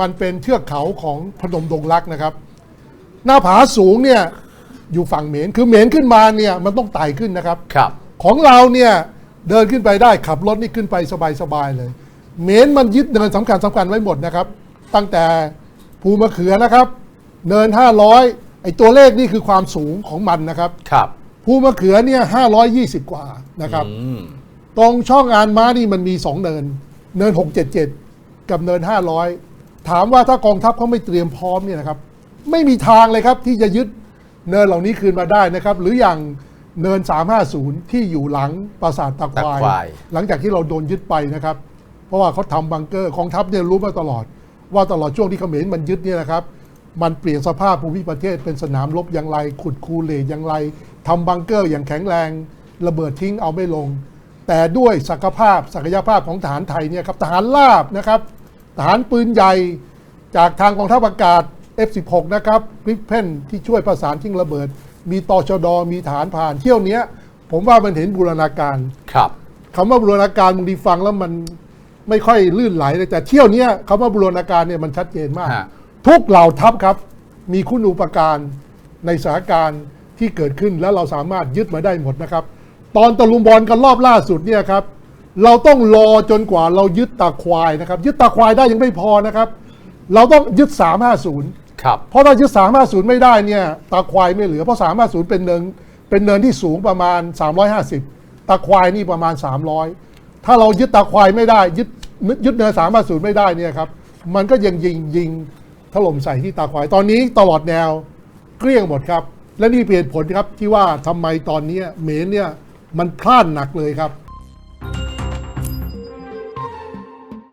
มันเป็นเทือกเขาของพนมดงรักนะครับ หน้าผาสูงเนี่ยอยู่ฝั่งเหมนคือเหมนขึ้นมาเนี่ยมันต้องไต่ขึ้นนะครับ ครับ ของเราเนี่ยเดินขึ้นไปได้ขับรถนี่ขึ้นไปสบายๆเลย เหมนมันยึดเนินสำคัญสำคัญไว้หมดนะครับ ตั้งแต่ภูมะเขือนะครับ เนิน 500 ไอตัวเลขนี่คือความสูงของมันนะครับ ครับ ภูมะเขือเนี่ย520 กว่านะครับ อืม ตรงช่องอานม้านี่มันมีสองเนิน เนิน 677 กับเนิน 500 ถามว่าถ้ากองทัพเขาไม่เตรียมพร้อมเนี่ยนะครับ ไม่มีทางเลยครับที่จะยึดเนินเหล่านี้คืนมาได้นะครับ หรืออย่างเนิน 350 ที่อยู่หลังปราสาทตะควาย ตะควาย หลังจากที่เราโดนยึดไปนะครับ เพราะว่าเขาทำบังเกอร์กองทัพเนี่ยรู้มาตลอด ว่าตลอดช่วงที่เขมรมันยึดเนี่ยนะครับ มันเปลี่ยนสภาพภูมิประเทศเป็นสนามรบอย่างไร ขุดคูเลตอย่างไรทำบังเกอร์อย่างแข็งแรง ระเบิดทิ้งเอาไม่ลง แต่ด้วยศักยภาพศักยภาพของทหารไทยเนี่ยครับทหารราบนะครับ ทหารปืนใหญ่จากทางกองทัพอากาศ F16 นะครับกริปเพนที่ช่วยประสานทิ้งระเบิด มีตชดมีฐานผ่านเที่ยวเนี้ย ผมว่ามันเห็นบูรณาการครับคำว่าบูรณาการบางทีฟังแล้วมันไม่ค่อยลื่นไหลเลยแต่เที่ยวเนี้ยคำว่าบูรณาการเนี่ยมันชัดเจนมาก ฮะ ทุกเหล่าทัพครับ มีคุณอุปการในสถานการณ์ที่เกิดขึ้นแล้วเราสามารถยึดมาได้หมดนะครับ ตอนตะลุมบอลกันรอบล่าสุดเนี่ยครับ เราต้องรอจนกว่าเรายึดตาควายนะครับ ยึดตาควายได้ยังไม่พอนะครับ เราต้องยึด 350 ครับ เพราะถ้ายึด 350 ไม่ได้เนี่ยตาควายไม่เหลือเพราะ 350 เป็นเนินเป็นเนินที่สูงประมาณ 350 ตาควายนี่ประมาณ 300 ถ้าเรายึดตาควายไม่ได้ ยึดยึดเนิน 350 ไม่ได้เนี่ยครับมันก็ยังยิงยิงถล่มใส่ที่ตาควายตอนนี้ตลอดแนวเกลี้ยงหมดครับ และนี่เป็นเหตุผลครับที่ว่าทำไมตอนนี้เมนเนี่ยมันพลาดหนักเลยครับ